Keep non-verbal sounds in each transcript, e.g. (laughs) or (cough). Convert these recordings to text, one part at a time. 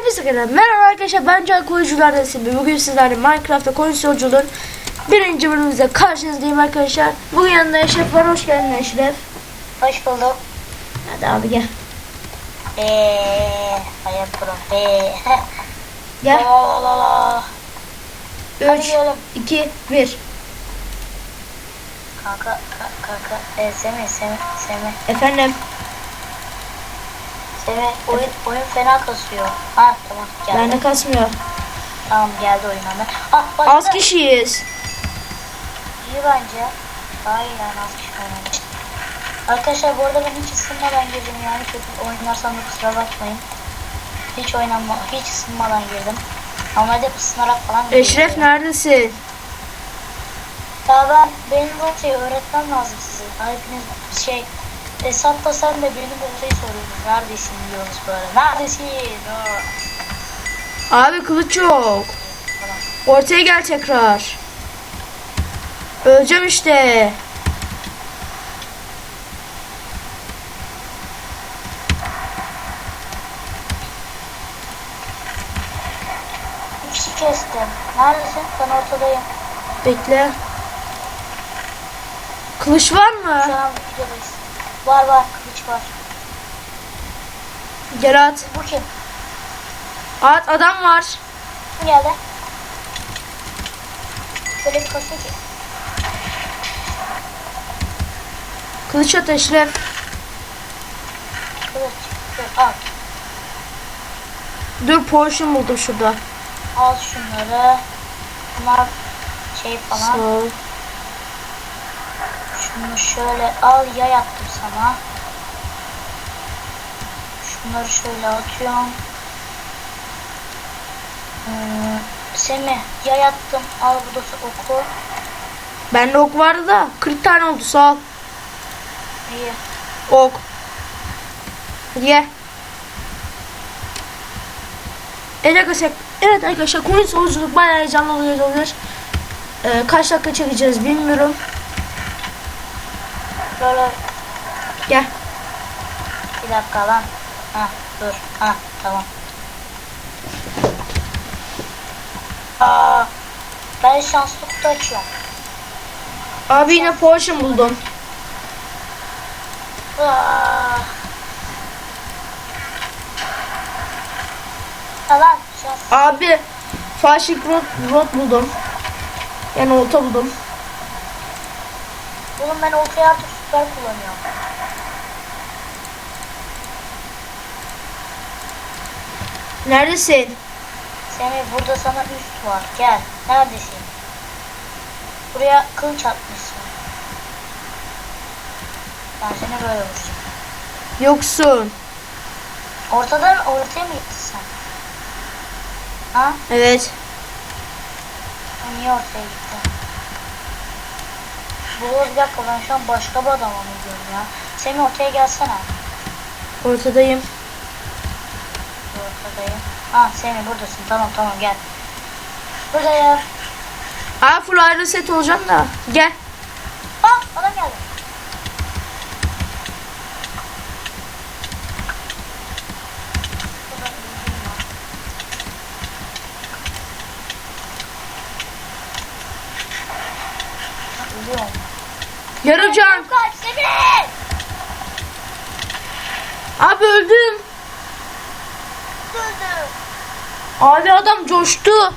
Hepinize kadar merhaba arkadaşlar ben Can Koyucular Nesibi. Bugün sizlerle Minecraft'ta koyun yolculuğun birinci bölümümüzde karşınızdayım arkadaşlar. Bugün yanında Eşref var. Hoş geldin Eşref. Hoş bulduk. Hadi abi gel. Eee, hayır bro. Eee. (laughs) Gel. La la la. Hadi 3, gidelim. 2, 1. Kanka, ka- kanka. E, Semih, Semih, Semih. Efendim. Oyun, oyun fena kasıyor. Ha, tamam geldi. Bende kasmıyor. Tamam geldi oyun hemen. Ah, başka. Az kişiyiz. İyi bence. Daha iyi yani az kişi oynadı. Arkadaşlar bu arada ben hiç ısınmadan girdim yani kötü oynarsam da kusura bakmayın. Hiç oynanma, hiç ısınmadan girdim. Normalde hep ısınarak falan giriyorum. Eşref neredesin? Ya ben benim rotayı öğretmem lazım size. Hepiniz şey Esat'la sen de benim rotayı soruyorsunuz. Neredesin diyorsunuz böyle. Neredesin? Aa, Abi kılıç yok. Ortaya gel tekrar. Öleceğim işte. Bir kişi kestim. Neredesin? Ben ortadayım. Bekle. Kılıç var mı? Şu an videodayız. Var var kılıç var. Gel at. Bu kim? At adam var. Kim geldi? Böyle bir kasıyor ki. Kılıç at Eşref. Kılıç. Dur, al. Dur potion buldum şurada. Al şunları. Bunlar şey Sağ falan. ol. Şunu şöyle al yay attım sana. Şunları şöyle atıyorum. Hmm, Semih yay attım. Al bu da oku. Bende ok vardı da 40 tane oldu sağ ol. İyi. Ok. Ye. Evet arkadaşlar, evet arkadaşlar koyun yolculuk bayağı heyecanlı olacak. Ee, kaç dakika çekeceğiz bilmiyorum. Böyle Gel. bir dakika lan. Ha dur. Ha tamam. Aa, ben şanslı kutu açıyorum. Abi yine potion buldum. Aa. Ha lan şans. Abi Faşik rot, rot buldum. Yani olta buldum. Oğlum ben ortaya artık süper kullanıyorum. Neredesin? Semih burada sana üst var. Gel. Neredesin? Buraya kılıç atmışsın. Ben seni böyle vuracağım. Yoksun. Ortadan ortaya mı gittin sen? Ha? Evet. Niye ortaya gittin? Bu bir dakika ben şu an başka bir adama mı ya? Semih ortaya gelsene. Ortadayım. Ortadayım. Ha Semih buradasın. Tamam tamam gel. Buradayım. Aa full iron set olacağım da. Gel. Ha adam geldi. Buradan öldüm ya. Ha, Ölüyorum. Yarı can. Kaç Semih! Abi öldüm. Öldü. Abi adam coştu. Yok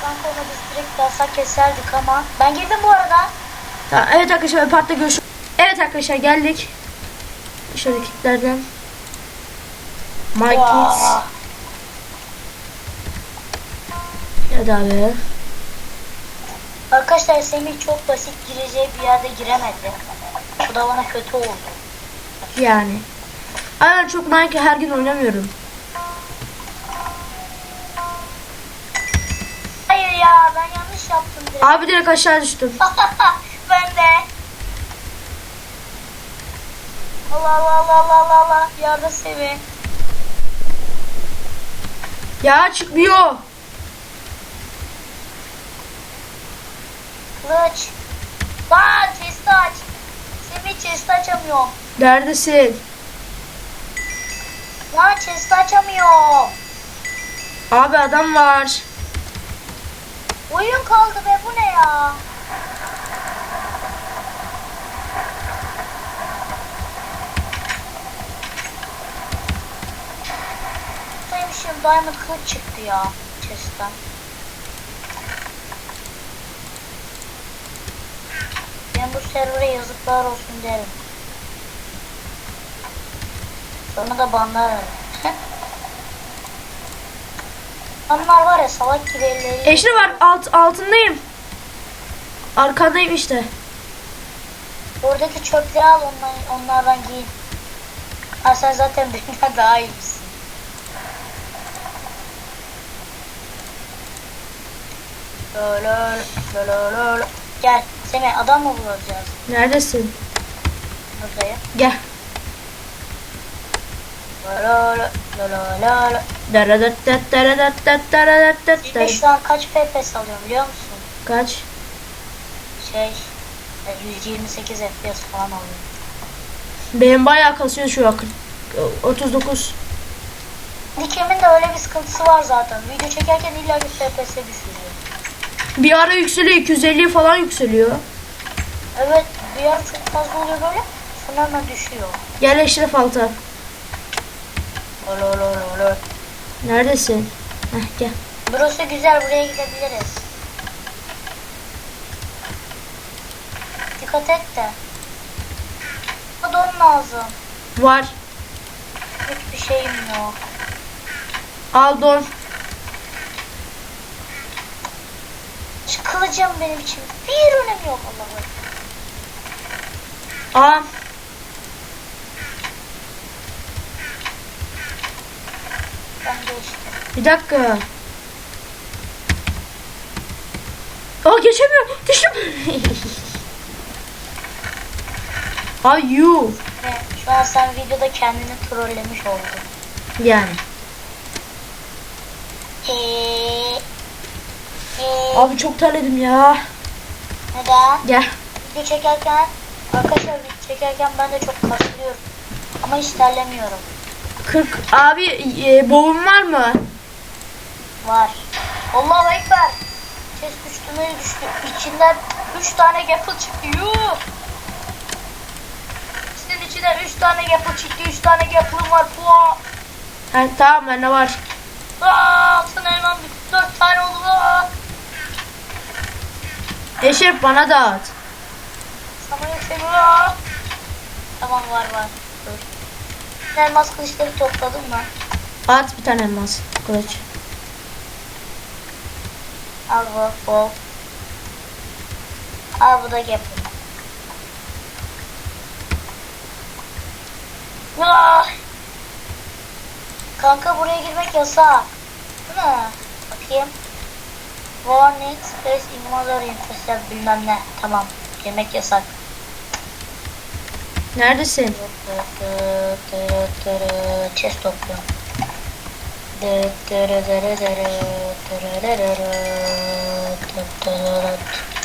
kanka onu biz direkt dalsak keserdik ama. Ben girdim bu arada. Tamam, evet arkadaşlar parkta görüşürüz. Evet arkadaşlar geldik. Şöyle kitlerden. My Kids. Hadi abi. Arkadaşlar Semih çok basit gireceği bir yerde giremedi. Bu da bana kötü oldu. Yani. Aynen çok Nike her gün oynamıyorum. Ya ben yanlış yaptım direkt. Abi direkt aşağı düştüm. (laughs) ben de. Allah Allah Allah Allah Allah Allah. Yardım Semih. Ya çıkmıyor. Kılıç. Lan chest'i aç. Semih chest'i açamıyorum. Neredesin? Lan chest açamıyorum. Abi adam var. Oyun kaldı be bu ne ya? Saymışım diamond kılıç çıktı ya chest'ten. Ben bu servere yazıklar olsun derim. Sonra da banlarım. Onlar var ya salak gibi elleri. Eşli var alt, altındayım. Arkadayım işte. Oradaki çöpleri al ondan, onlardan giyin. Ha sen zaten (laughs) benden daha iyisin. Lolol. Gel Semih adam mı bulacağız? Neredesin? Buradayım. Gel. Daradat Semih şu an kaç FPS alıyorum biliyor musun? Kaç? Şey, e, 128 FPS falan alıyorum. Benim bayağı kasıyor şu an. 40 39. Dikemin de öyle bir sıkıntısı var zaten. Video çekerken illa bir FPS düşürüyor. Bir ara yükseliyor 250 falan yükseliyor. Evet bir yer çok fazla oluyor böyle. Sonra hemen düşüyor. Gel Eşref Altan. Olo olo olo olo. Neredesin? Heh gel. Burası güzel buraya gidebiliriz. Dikkat et de. Don lazım. Var. Hiçbir şeyim yok. Al don. Şu kılıcım benim için bir önemi yok Allah'ım. Aa. Ben geçtim. Bir dakika. Aa geçemiyorum. Düştüm. (laughs) Ay you. Ve şu an sen videoda kendini trollemiş oldun. Yani. Eee. Eee. Abi çok terledim ya. Neden? Gel. Video çekerken arkadaşlar video çekerken ben de çok kasılıyorum. Ama hiç terlemiyorum. 40. Abi e, boğum var mı? Var. Allahu Ekber. Ses düştü mü düştü. İçinden 3 tane gapple çıktı. Yuh. Sizin içinden 3 tane gapple çıktı. 3 tane gapple'ım var. Pua. Ha, tamam bende var. Aa, sana hemen 4 tane oldu. Aa. Eşref bana dağıt. Sana yeter. Tamam var var. Elmas kılıçları topladın mı? At bir tane elmas. Kılıç. Al bu. Bu. Al bu da gapple. Ah! Kanka buraya girmek yasak. Değil mi? Bakayım. Warning space invader infested bilmem ne. Tamam. Girmek yasak. Neredesin? Chest topluyorum.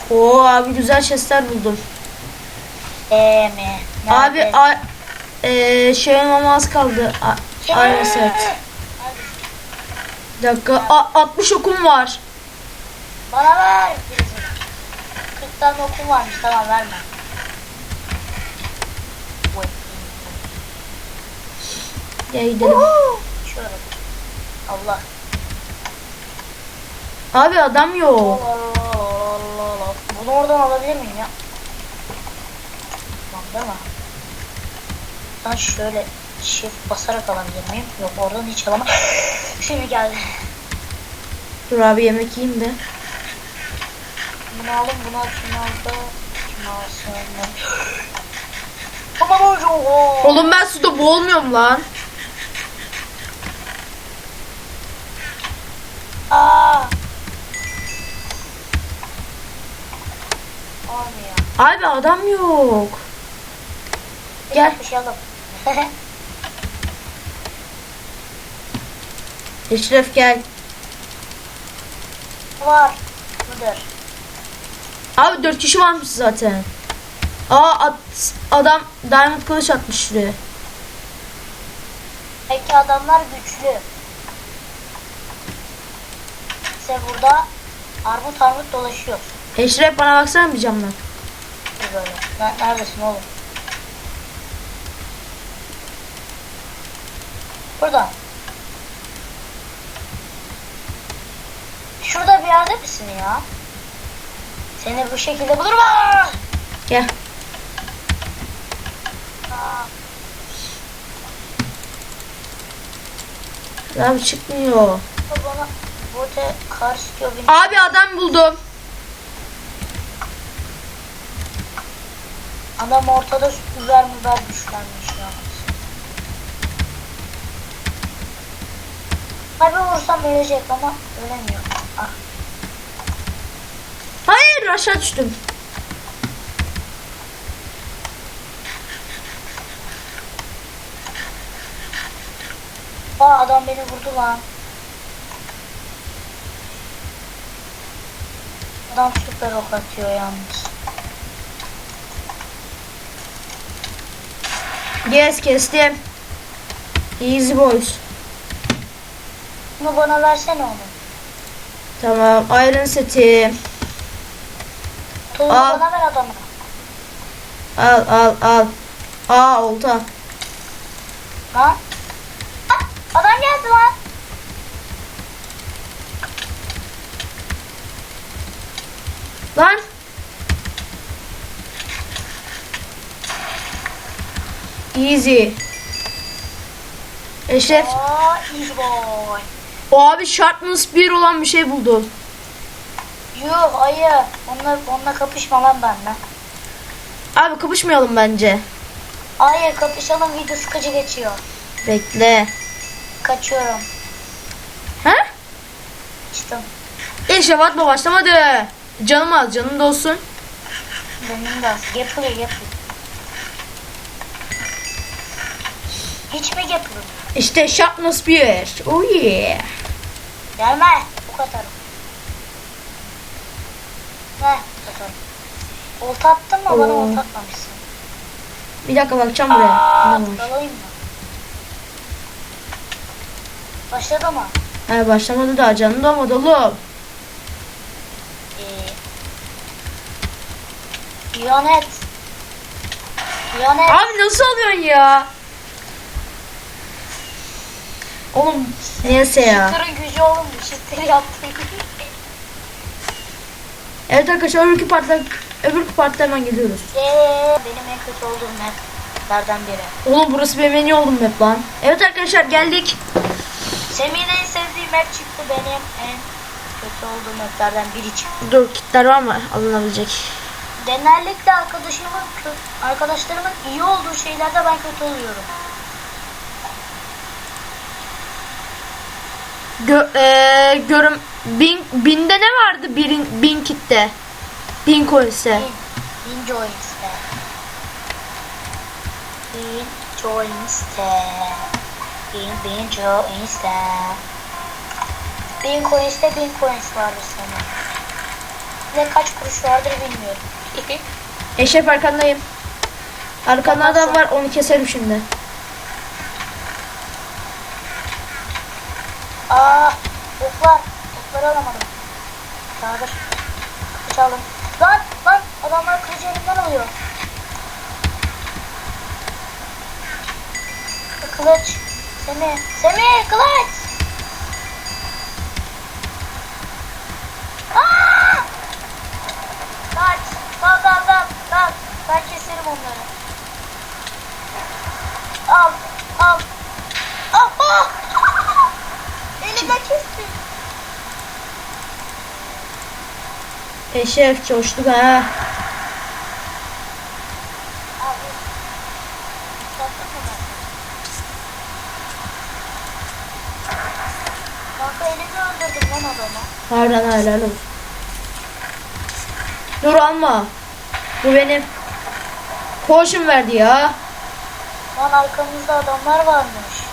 Oo abi güzel chestler buldum. E mi? Abi a, e, şey olmama az kaldı. Aynı set. Bir dakika. A, 60 okum var. Bana ver. birisi. 40 tane okum varmış tamam verme. Gel gidelim. Allah. Abi adam yok. Allah Allah Allah. Bunu oradan alabilir miyim ya? Tamam değil mi? Ben şöyle shift basarak alabilir miyim? Yok oradan hiç alamam. (laughs) Şimdi geldi. Dur abi yemek yiyeyim de. Bunu alın bunu al şunu al da. Şunu hocam. (gasps) Oğlum ben suda boğulmuyorum lan. Abi adam yok. Gel. Şey alalım. (laughs) Eşref gel. Var. Budur. Abi 4 kişi varmış zaten. Aa at, adam diamond kılıç atmış şuraya. Peki adamlar güçlü. İşte burada armut armut dolaşıyor. Eşref bana baksana bir camdan. Böyle. Ne- Neredesin oğlum? Burada. Şurada bir yerde misin ya? Seni bu şekilde bulurum. Aa! Gel. Abi çıkmıyor. bana burada kar. Abi adam buldum. Adam ortada biber biber güçlenmiş ya. Abi vursam ölecek ama ölemiyor. Ah. Hayır aşağı düştüm. Aa adam beni vurdu lan. Adam süper ok atıyor yalnız. Yes kestim. Easy boys. Bunu bana versene onu. Tamam iron seti. Tozu Aa. bana ver adamı. Al al al. Aa olta. Lan. Ah, Adam geldi lan. Lan. Easy. Eşref. Aa easy boy. O abi Sharpness 1 olan bir şey buldu. Yuh ayı. Onunla, onunla kapışma lan benimle. Abi kapışmayalım bence. Hayır kapışalım video sıkıcı geçiyor. Bekle. Kaçıyorum. Ha? Çıktım. Eşref atma başlamadı. Canım az canım da olsun. Benim de az. Yapılıyor yapılıyor. Hiç mi yapılıyor? İşte Sharpness 1. Oh yeah. Gelme. Bu kadar. Heh bu kadar. Olta attın mı? Bana Oo. olta atmamışsın. Bir dakika bakacağım buraya. Aa, Ne var? dalayım mı? Başladı mı? Ha, başlamadı daha canım da olmadı oğlum. Ee, İhanet. İhanet. Abi nasıl alıyorsun ya? Oğlum neyse ya. Şıttırın gücü oğlum bu şıttırı yaptım. Evet arkadaşlar öbürkü partta öbürkü partta hemen geliyoruz. Eee benim en kötü olduğum maplerden biri. Oğlum burası benim en iyi olduğum map lan. Evet arkadaşlar geldik. Semih'in en sevdiği map çıktı benim en kötü olduğum maplerden biri çıktı. Dur kitler var mı alınabilecek? Genellikle arkadaşımın arkadaşlarımın iyi olduğu şeylerde ben kötü oluyorum. Gö eee, görüm bin, binde ne vardı birin, bin kitte? Bin coins'e. Bin, bin joints'te. Bin joints'te. Bin, bin joints'te. Bin coins'te bin coins vardı senin. Ne kaç kuruş vardır bilmiyorum. (laughs) Eşref arkandayım. Arkanda adam var onu keserim şimdi. Aa, oklar. Okları alamadım. Kaldır. Kılıç aldım. Lan, lan adamlar kılıcı elimden alıyor. Kılıç. Semih, Semih kılıç. Aa! Kaç. Dal dal dal dal. Ben keserim onları. Al, al. Al, al. Elimden kestin. Eşref coştuk ha. Abi. Sattın mı ben? Kanka elimi öldürdüm lan adamı. Harbiden helal olsun. Dur alma. Bu benim. Potion verdi ya. Lan arkamızda adamlar varmış.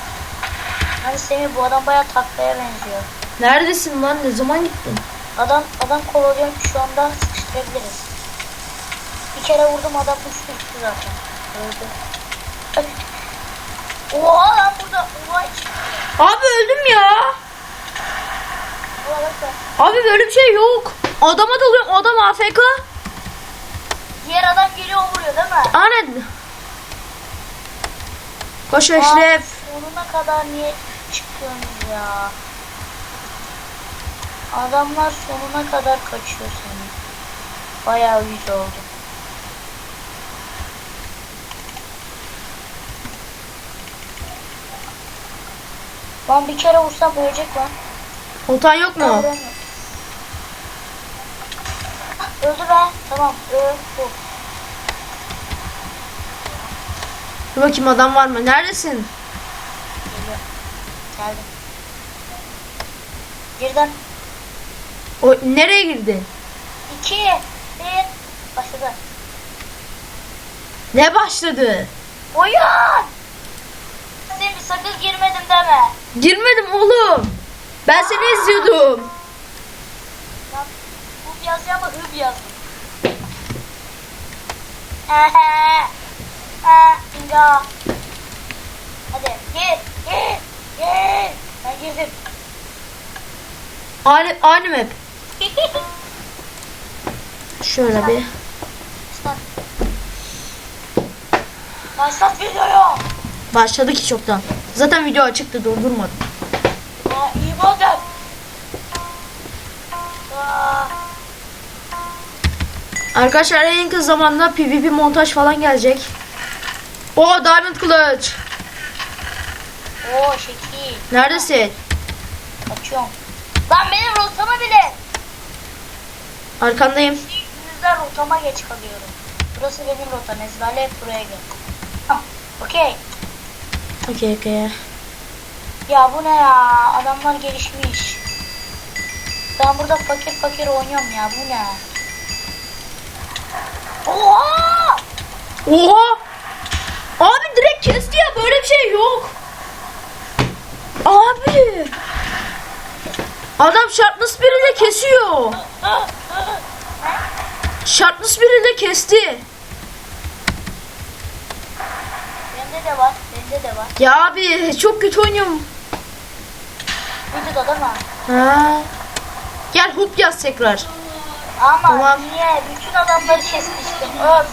Hani Semih bu adam bayağı taklaya benziyor. Neredesin lan? Ne zaman gittin? Adam adam kovalıyor şu anda sıkıştırabiliriz. Bir kere vurdum adam uçtu gitti zaten. Öldü. Oha lan burada. Hiç. Abi öldüm ya. Abi böyle bir şey yok. Adama dalıyorum. Adam AFK. Diğer adam geliyor vuruyor değil mi? Aynen. Koş Eşref. Sonuna kadar niye çıkıyorsunuz ya? Adamlar sonuna kadar kaçıyor seni. Bayağı yüz oldu. Lan bir kere vursam ölecek lan. Oltan yok mu? Öldü be. Tamam. Öldü. Dur bakayım adam var mı? Neredesin? Geliyor. Geldim. Birden O nereye girdi? iki, bir, başladı. Ne başladı? Oyun! Semih sakın girmedim deme. Girmedim oğlum. Ben seni izliyordum. Ya, bu yazıyor ama hıb yazdım. Ehe. İnga. Hadi gir, gir, gir. Ben girdim. Aynı, aynı map. Şöyle bir. Başlat. Başlat videoyu. Başladı ki çoktan. Zaten video açıktı durdurmadım. Aa, iyi. Aa, Arkadaşlar en kısa zamanda PvP montaj falan gelecek. O Diamond Kılıç. Oo şekil. Neredesin? Açıyorum. Lan benim rotama bile. Arkandayım. Yüzden rotama geç kalıyorum. Burası benim rotam. Ezberle hep buraya gel. Hah, Okey. Okey okey. Ya bu ne ya? Adamlar gelişmiş. Ben burada fakir fakir oynuyorum ya. Bu ne? Oha! Oha! Abi direkt kesti ya böyle bir şey yok. Abi. Adam Sharpness biriyle kesiyor. Sharpness biriyle kesti. Bende de var. Bende de var. Ya abi çok kötü oynuyorum. Videoda mi? Ha. Gel hoop yaz tekrar. Ama Tamam. niye? Bütün adamları kesmiştim. Öf.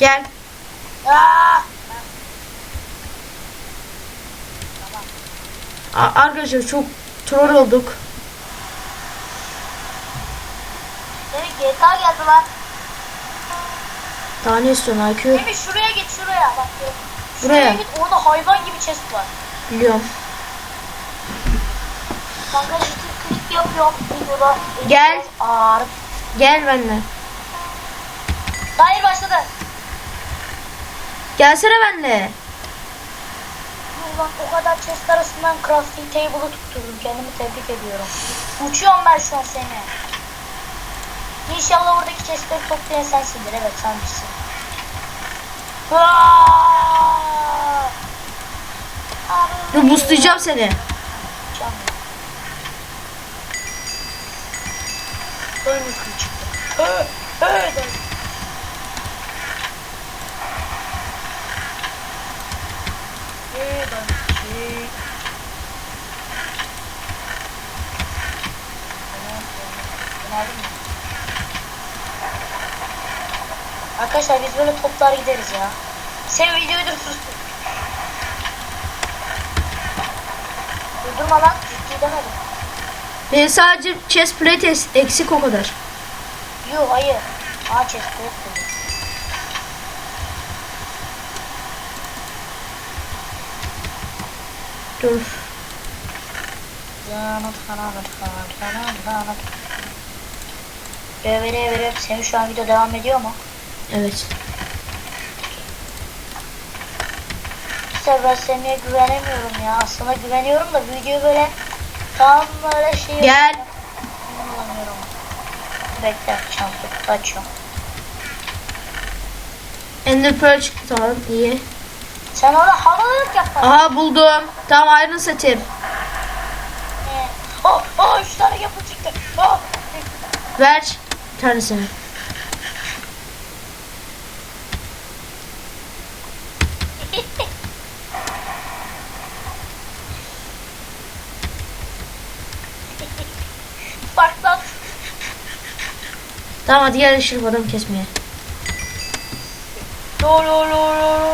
Gel. Aa! A- arkadaşlar çok troll olduk. Demek GTA geldi lan. Daha ne istiyorsun IQ? Değil mi? Şuraya git şuraya. Bak. Buraya. Şuraya git. Orada hayvan gibi chest var. Biliyorum. Kanka ciddi klip yapıyorum videoda. Gel. Ağır. Gel benimle. Hayır başladı. Gelsene benimle. Ulan o kadar chest arasından crafting table'ı tutturdum. Kendimi tebrik ediyorum. Uçuyorum ben şu an seni. İnşallah oradaki chestleri toplayan sensindir. Evet sensin. Aa! Dur boostlayacağım seni. Ya. Ön yukarı çıktı. Ö, ö, dön. Ö, dön. Ö. Tamam, ben aldım mı? Arkadaşlar biz böyle toplar gideriz ya. Sen videoyu dur sus. Durdurma lan ciddi demedim. Benim sadece chest plate eksik o kadar. Yok hayır. Aa chest plate dedi. Dur. Revere revere senin şu an video devam ediyor mu? Evet. İşte ben Semih'e güvenemiyorum ya. Aslında güveniyorum da videoyu böyle tam böyle şey Gel. Bulamıyorum. Bekle kutu açıyorum. Ender Pearl çıktı tamam iyi. Sen ona havalılık yap. Aha buldum. Tamam ayrın seçeyim. Oh, oh, üç tane yapı çıktı. Oh. Ver tanesini. (laughs) Tamam hadi gel ışırıp adam kesmeye. Lo lo lo lo.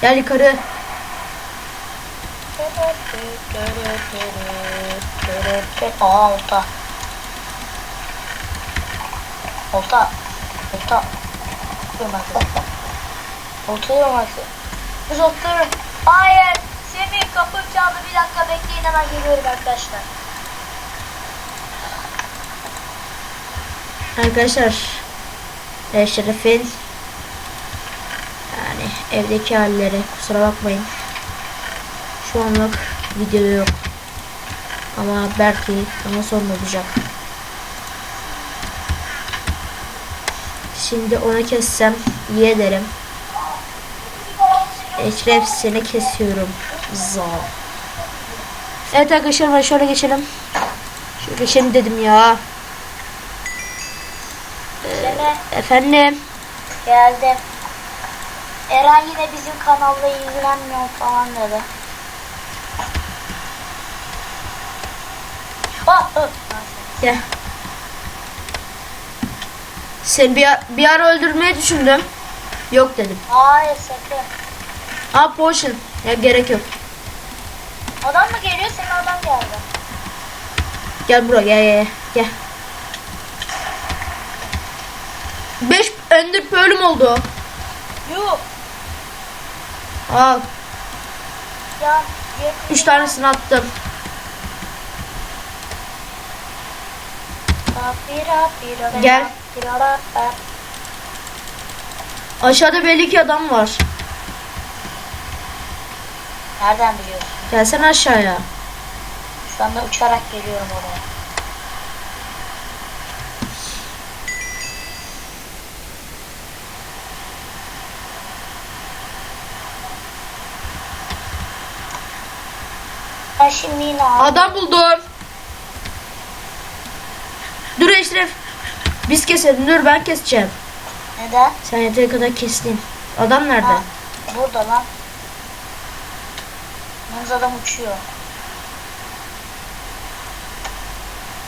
Gel yukarı. Aa olta. Olta. Olta. Olması. Olta olması. Biz otururum. Hayır. Semih kapım çaldı. Bir dakika bekleyin hemen geliyorum arkadaşlar. Arkadaşlar yani evdeki halleri kusura bakmayın. Şu anlık videoda yok. Ama belki daha sonra olacak. Şimdi onu kessem iyi ederim. Eşref seni kesiyorum. Za. Evet arkadaşlar şöyle geçelim. Şöyle geçelim dedim ya. Semih Efendim. geldi. Eren yine bizim kanalla ilgilenmiyor falan dedi. Ah. Gel. Seni bir, bir ara öldürmeyi düşündüm. Yok dedim. Hayır sakın. Aa potion. Ya gerek yok. Adam mı geliyor? Senin adam geldi. Gel buraya gel gel. Gel. 5 ender pearl'üm oldu. Yuh. Al. Ya. 3 tanesini attım. Gel. Aşağıda belli ki adam var. Nereden biliyorsun? Gelsene aşağıya. Şu anda uçarak geliyorum oraya. Ben şimdi yine aldım. Adam buldum. Dur Eşref. Biz keselim. Dur ben keseceğim. Neden? Sen yeteri kadar kestin. Adam nerede? Ha, burada lan. Yalnız adam uçuyor.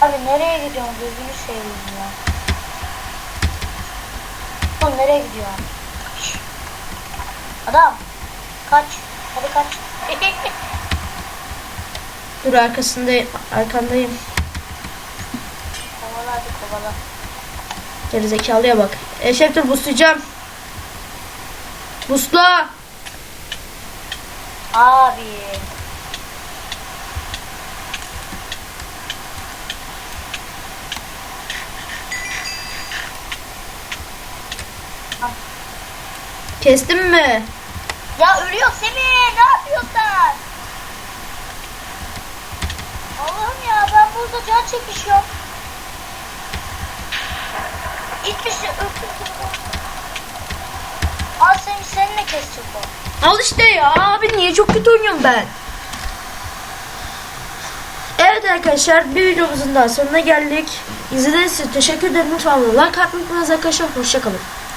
Abi nereye gidiyorsun? Gözünü seveyim ya. Oğlum nereye gidiyorsun? Adam. Kaç. Hadi kaç. (laughs) Dur arkasındayım. Arkandayım. kovala hadi kovala. Gerizekalıya bak. Eşref dur buslayacağım. Busla. Abi. Kestin mi? Ya ölüyor Semih. Ne yapıyorsun? Allah'ım ya ben burada can çekişiyorum. Gitmişsin öptüm. Al Semih seninle kesecek o. Al işte ya. Abi niye çok kötü oynuyorum ben? Evet arkadaşlar bir videomuzun daha sonuna geldik. İzlediğiniz için teşekkür ederim. Lütfen like atmayı unutmayınız arkadaşlar. Hoşçakalın.